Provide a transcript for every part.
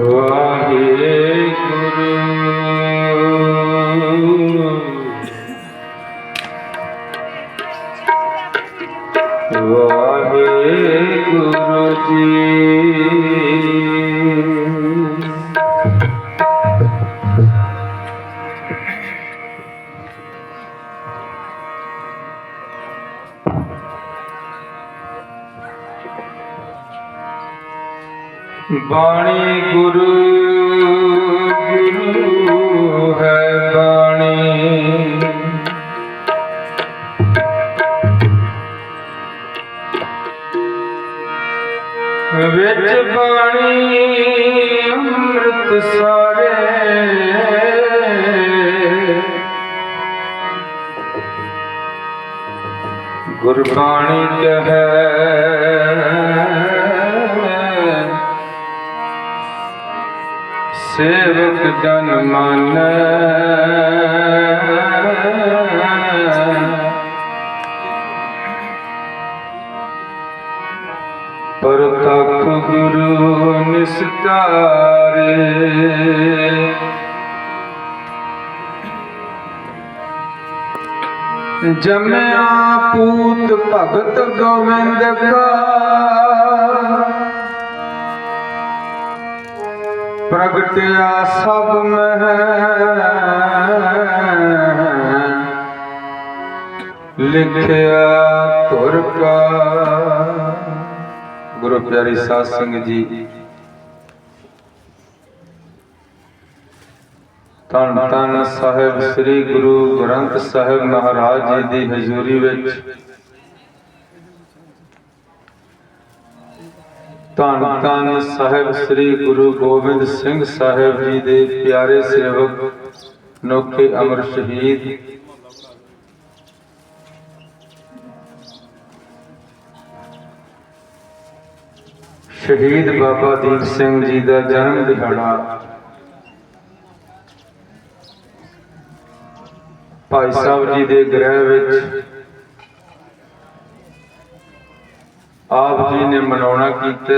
ਵਾਹਿਗੁਰੂ ਵਾਹਿਗੁਰੂ ਵਾਹਿਗੁਰੂ ਜੀ ਬਾਣੀ ਗੁਰੂ ਗੁਰੂ ਹੈ ਬਾਣੀ। ਵਿੱਚ ਬਾਣੀ ਅੰਮ੍ਰਿਤ ਸਾਰੇ। ਗੁਰਬਾਣੀ ਕਹੈ ਸੇਵਕ ਜਨ ਮਨ। ਪਰਤਖ ਗੁਰੂ ਨਿਸਤਾਰੇ। ਜਮਿਆ ਪੂਤ ਭਗਤ ਗੋਵਿੰਦ ਕਾ। ਪ੍ਰਗਟਿਆ ਸਭ ਮਹਿ। ਲਿਖਿਆ ਧੁਰ ਕਾ। ਗੁਰੂ ਪਿਆਰੀ ਸਾਧ ਸੰਗਤ ਜੀ। ਧੰਨ ਧੰਨ ਸਾਹਿਬ ਸ੍ਰੀ ਗੁਰੂ ਗ੍ਰੰਥ ਸਾਹਿਬ ਮਹਾਰਾਜ ਜੀ ਦੀ ਹਜ਼ੂਰੀ ਵਿੱਚ। ਧੰਨ ਧੰਨ ਸਾਹਿਬ ਸ੍ਰੀ ਗੁਰੂ ਗੋਬਿੰਦ ਸਿੰਘ ਸਾਹਿਬ ਜੀ ਦੇ ਪਿਆਰੇ ਸੇਵਕ ਨੋਕੇ ਅਮਰ ਸ਼ਹੀਦ। ਸ਼ਹੀਦ ਬਾਬਾ ਦੀਪ ਸਿੰਘ ਜੀ ਦਾ ਜਨਮ ਦਿਹਾੜਾ। ਭਾਈ ਸਾਹਿਬ ਜੀ ਦੇ ਗ੍ਰਹਿ ਵਿੱਚ ਆਪ ਜੀ ਨੇ ਮਨਾਉਣਾ ਕੀਤਾ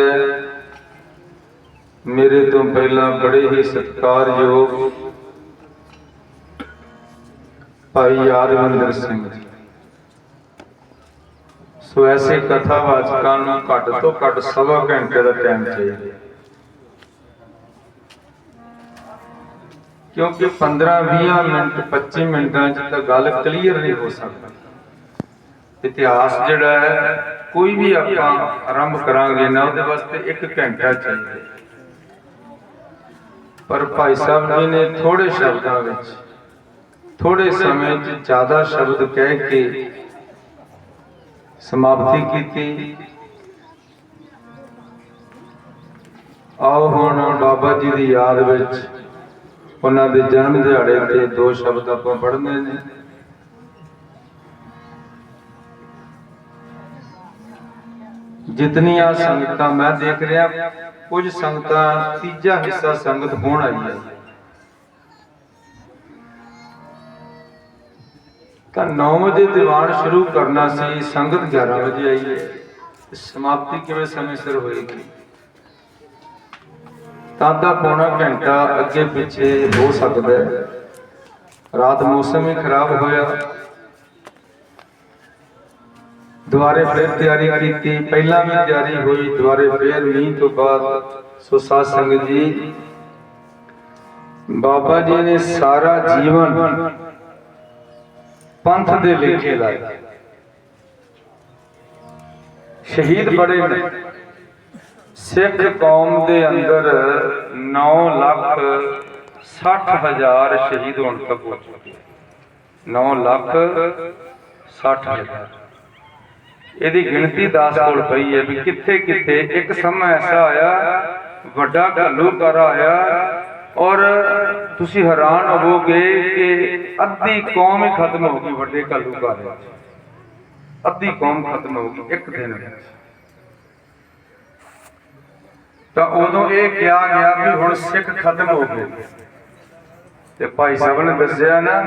ਮੇਰੇ ਤੋਂ ਪਹਿਲਾਂ ਬੜੇ ਹੀ ਸਤਿਕਾਰਯੋਗ ਭਾਈ ਯਾਦਵਿੰਦਰ ਸਿੰਘ ਜੀ। ਸੋ ਐਸੇ ਕਥਾਵਾਚਕਾਂ ਨੂੰ ਘੱਟ ਤੋਂ ਘੱਟ ਸਵਾ ਘੰਟੇ ਦਾ ਟਾਈਮ ਚਾਹੀਦਾ ਕਿਉਂਕਿ 15 20 ਮਿੰਟ 25 ਮਿੰਟਾਂ 'ਚ ਤਾਂ ਗੱਲ ਕਲੀਅਰ ਨਹੀਂ ਹੋ ਸਕਦੀ। ਇਤਿਹਾਸ ਜਿਹੜਾ ਹੈ ਕੋਈ ਵੀ ਆਪਾਂ ਆਰੰਭ ਕਰਾਂਗੇ ਨਾ, ਉਹਦੇ ਵਾਸਤੇ 1 ਘੰਟਾ ਚਾਹੀਦਾ। ਪਰ ਭਾਈ ਸਾਹਿਬ ਜੀ ਨੇ ਥੋੜੇ ਸ਼ਬਦਾਂ ਵਿੱਚ ਥੋੜੇ ਸਮੇਂ 'ਚ ਜ਼ਿਆਦਾ ਸ਼ਬਦ ਕਹਿ ਕੇ ਸਮਾਪਤੀ ਕੀਤੀ। ਆਓ ਹੁਣ ਬਾਬਾ ਜੀ ਦੀ ਯਾਦ ਵਿੱਚ, ਉਹਨਾਂ ਦੇ ਜਨਮ ਦਿਹਾੜੇ ਤੇ ਦੋ ਸ਼ਬਦ ਆਪਾਂ ਪੜ੍ਹਨੇ ਨੇ। ਜਿਤਨੀਆਂ ਸੰਗਤਾਂ ਮੈਂ ਦੇਖ ਰਿਹਾ, ਕੁਝ ਸੰਗਤਾਂ ਤੀਜਾ ਹਿੱਸਾ ਸੰਗਤ ਹੋਣ ਆਈ ਹੈ। ਤਾਂ 9 ਵਜੇ ਦੀਵਾਨ ਸ਼ੁਰੂ ਕਰਨਾ ਸੀ, ਸੰਗਤ 11 ਵਜੇ ਆਈ ਹੈ। ਸਮਾਪਤੀ ਕਿਵੇਂ ਸਮੇਂ ਸਿਰ ਹੋਏਗੀ? ਤਾਂ ਦਾ ਪੌਣਾ ਘੰਟਾ ਅੱਗੇ ਪਿੱਛੇ ਹੋ ਸਕਦਾ ਹੈ। ਰਾਤ ਮੌਸਮ ਹੀ ਖਰਾਬ ਹੋਇਆ। ਦੁਬਾਰੇ ਫਿਰ ਤਿਆਰੀ ਕੀਤੀ। ਪਹਿਲਾਂ ਵੀ ਤਿਆਰੀ ਹੋਈ ਦੁਬਾਰੇ ਫਿਰ ਮੀਂਹ ਤੋਂ ਬਾਅਦ। ਸੋ ਸਾਧ ਸੰਗਤ ਜੀ, ਬਾਬਾ ਜੀ ਨੇ ਸਾਰਾ ਜੀਵਨ ਪੰਥ ਦੇ ਲੇਖੇ ਲਾਏ। ਸ਼ਹੀਦ ਬੜੇ ਨੇ। ਸਿੱਖ ਕੌਮ ਦੇ ਅੰਦਰ 9 ਲੱਖ 60 ਹਜ਼ਾਰ ਸ਼ਹੀਦ ਹੋਣ ਤੱਕ ਹੋ ਚੁੱਕੇ 9 ਲੱਖ 60 ਹਜ਼ਾਰ। ਇਹਦੀ ਗਿਣਤੀ 10 ਕੋਲ ਪਈ ਹੈ ਵੀ ਕਿੱਥੇ ਕਿੱਥੇ ਇੱਕ ਸਮਾਂ ਐਸਾ ਆਇਆ, ਵੱਡਾ ਘੱਲੂਘਾਰਾ ਆਇਆ ਔਰ ਤੁਸੀਂ ਹੈਰਾਨ ਹੋਵੋਗੇ ਕਿ ਅੱਧੀ ਕੌਮ ਹੀ ਖਤਮ ਹੋ ਗਈ ਵੱਡੇ ਘੱਲੂਘਾਰੇ 'ਚ ਅੱਧੀ ਕੌਮ ਖਤਮ ਹੋ ਗਈ ਇੱਕ ਦਿਨ ਵਿੱਚ। ਤਾਂ ਉਦੋਂ ਇਹ ਕਿਹਾ ਗਿਆ ਵੀ ਹੁਣ ਸਿੱਖ ਖਤਮ ਹੋ ਗਏ। ਤੇ ਭਾਈ ਸਾਹਿਬ ਨੇ ਦੱਸਿਆ ਨਾ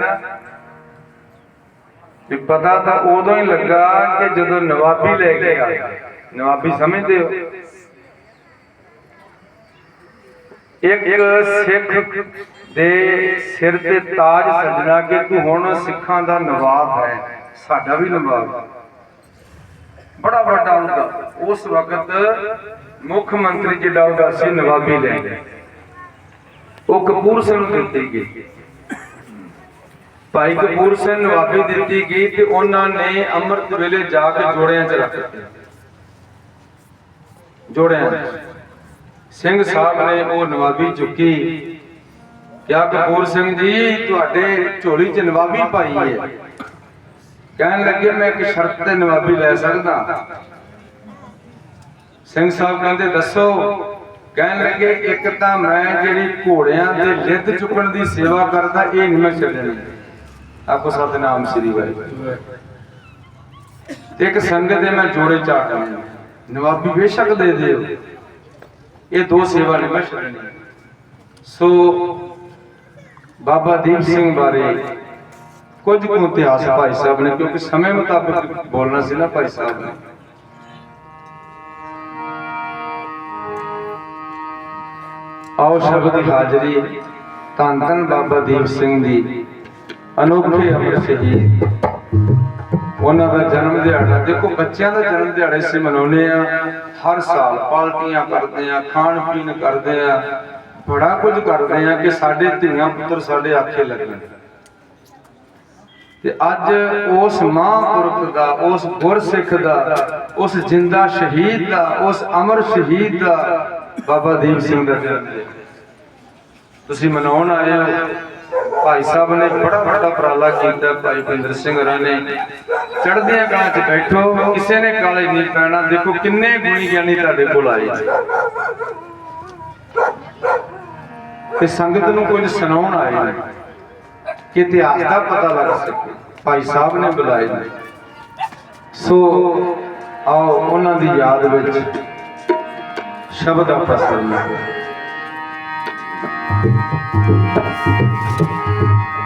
ਵੀ ਪਤਾ ਤਾਂ ਉਦੋਂ ਹੀ ਲੱਗਾ ਕਿ ਜਦੋਂ ਨਵਾਬੀ ਲੈ ਕੇ ਆਇਆ ਨਵਾਬੀ ਸਮਝਦੇ ਹੋ? ਇੱਕ ਸਿੱਖ ਦੇ ਸਿਰ ਤੇ ਤਾਜ ਸਜਣਾ ਕਿ ਤੂੰ ਹੁਣ ਸਿੱਖਾਂ ਦਾ ਨਵਾਬ ਹੈ, ਸਾਡਾ ਵੀ ਨਵਾਬ ਬੜਾ ਵੱਡਾ ਹੁੰਦਾ। ਉਸ ਵਕਤ ਮੁੱਖ ਮੰਤਰੀ ਜਿਹੜਾ ਉਹਦਾ ਸੀ, ਨਵਾਬੀ ਲੈ ਗਿਆ ਉਹ ਕਪੂਰ ਸਿੰਘ ਨੂੰ ਦਿੱਤੀ ਗਈ ਭਾਈ ਕਪੂਰ ਸਿੰਘ ਨਵਾਬੀ ਦਿੱਤੀ ਗਈ ਤੇ ਉਹਨਾਂ ਨੇ ਅੰਮ੍ਰਿਤ ਵੇਲੇ ਜਾ ਕੇ ਜੋੜਿਆਂ 'ਚ ਰੱਖ ਦਿੱਤੇ। ਜੋੜਿਆਂ ਸਿੰਘ ਸਾਹਿਬ ਨੇ ਉਹ ਨਵਾਬੀ ਚੁੱਕੀ। ਕਿਹਾ ਕਪੂਰ ਸਿੰਘ ਜੀ ਤੁਹਾਡੇ ਝੋਲੀ 'ਚ ਨਵਾਬੀ ਪਾਈ ਹੈ। ਕਹਿਣ ਲੱਗੇ ਮੈਂ ਇੱਕ ਸ਼ਰਤ ਤੇ ਨਵਾਬੀ ਲੈ ਸਕਦਾ। ਸਿੰਘ ਸਾਹਿਬ ਕਹਿੰਦੇ ਦੱਸੋ। ਕਹਿਣ ਲੱਗੇ ਇੱਕ ਤਾਂ ਮੈਂ ਜਿਹੜੀ ਘੋੜਿਆਂ ਦੇ ਲਿੱਦ ਚੁੱਕਣ ਦੀ ਸੇਵਾ ਕਰਦਾ ਇਹ ਨਹੀਂ ਮੈਂ ਛੱਡਣੀ। ਆਪੋ ਸਤਨਾਮ ਸ੍ਰੀ ਵਾਹਿਗੁਰੂ। ਇੱਕ ਸੰਗਤ ਦੇ ਮੈਂ ਜੋੜੇ ਚਾਟਣੇ ਨਵਾਬੀ ਬੇਸ਼ੱਕ ਦੇ ਦਿਓ। ਇਹ ਦੋ ਸੇਵਾ ਨਹੀਂ ਮੈਂ ਛੱਡਣੀ ਸੋ ਬਾਬਾ ਦੀਪ ਸਿੰਘ ਬਾਰੇ ਕੁਝ ਕੁ ਇਤਿਹਾਸ ਭਾਈ ਸਾਹਿਬ ਨੇ, ਕਿਉਂਕਿ ਸਮੇਂ ਮੁਤਾਬਕ ਬੋਲਣਾ ਸੀ ਨਾ ਭਾਈ ਸਾਹਿਬ ਨੇ। ਆਓ ਸ਼ਬਦ ਦੀ ਹਾਜ਼ਰੀ ਧੰਨ ਧੰਨ ਬਾਬਾ ਦੀਪ ਸਿੰਘ ਦੀ। ਅਨੋਖੇ ਅਮਰ ਸ਼ਹੀਦ ਉਹਨਾਂ ਦਾ ਜਨਮ ਦਿਹਾੜਾ, ਦੇਖੋ ਬੱਚਿਆਂ ਦਾ ਜਨਮ ਦਿਹਾੜਾ ਅਸੀਂ ਮਨਾਉਂਦੇ ਆ ਹਰ ਸਾਲ ਪਾਰਟੀਆਂ ਕਰਦੇ ਆ ਖਾਣ ਪੀਣ ਕਰਦੇ ਆ ਬੜਾ ਕੁਝ ਕਰਦੇ ਆ ਕਿ ਸਾਡੇ ਧੀਆਂ ਪੁੱਤਰ ਸਾਡੇ ਆਖੇ ਲੱਗਣ। ਤੇ ਅੱਜ ਉਸ ਮਹਾਂਪੁਰਖ ਦਾ, ਉਸ ਗੁਰਸਿੱਖ ਦਾ, ਉਸ ਜਿੰਦਾ ਸ਼ਹੀਦ ਦਾ, ਉਸ ਅਮਰ ਸ਼ਹੀਦ ਦਾ ਬਾਬਾ ਦੀਪ ਸਿੰਘ ਦਾ ਜਨਮ ਤੁਸੀਂ ਮਨਾਉਣ ਆਏ ਹੋ। ਭਾਈ ਸਾਹਿਬ ਨੇ ਬੜਾ ਵੱਡਾ ਉਪਰਾਲਾ ਕੀਤਾ, ਭਾਈ ਬਿੰਦਰ ਸਿੰਘ ਹਰਾਂ ਨੇ। ਚੜ੍ਹਦੀਆਂ ਕਲਾਂ 'ਚ ਬੈਠੋ, ਕਿਸੇ ਨੇ ਕਾਲੇ ਨਹੀਂ ਪੈਣਾ। ਦੇਖੋ ਕਿੰਨੇ ਗੁਣੀ ਗਿਆਨੀ ਤੁਹਾਡੇ ਕੋਲ ਆਏ ਤੇ ਸੰਗਤ ਨੂੰ ਕੁਝ ਸੁਣਾਉਣ ਆਏ ਨੇ। ਕਿ ਇਤਿਹਾਸ ਦਾ ਪਤਾ ਲੱਗ ਸਕੇ। ਭਾਈ ਸਾਹਿਬ ਨੇ ਬੁਲਾਏ ਨੇ। ਸੋ, ਆਓ ਉਹਨਾਂ ਦੀ ਯਾਦ ਵਿੱਚ ਸ਼ਬਦ ਆਪਾਂ ਸੁਣੀਏ Thank you.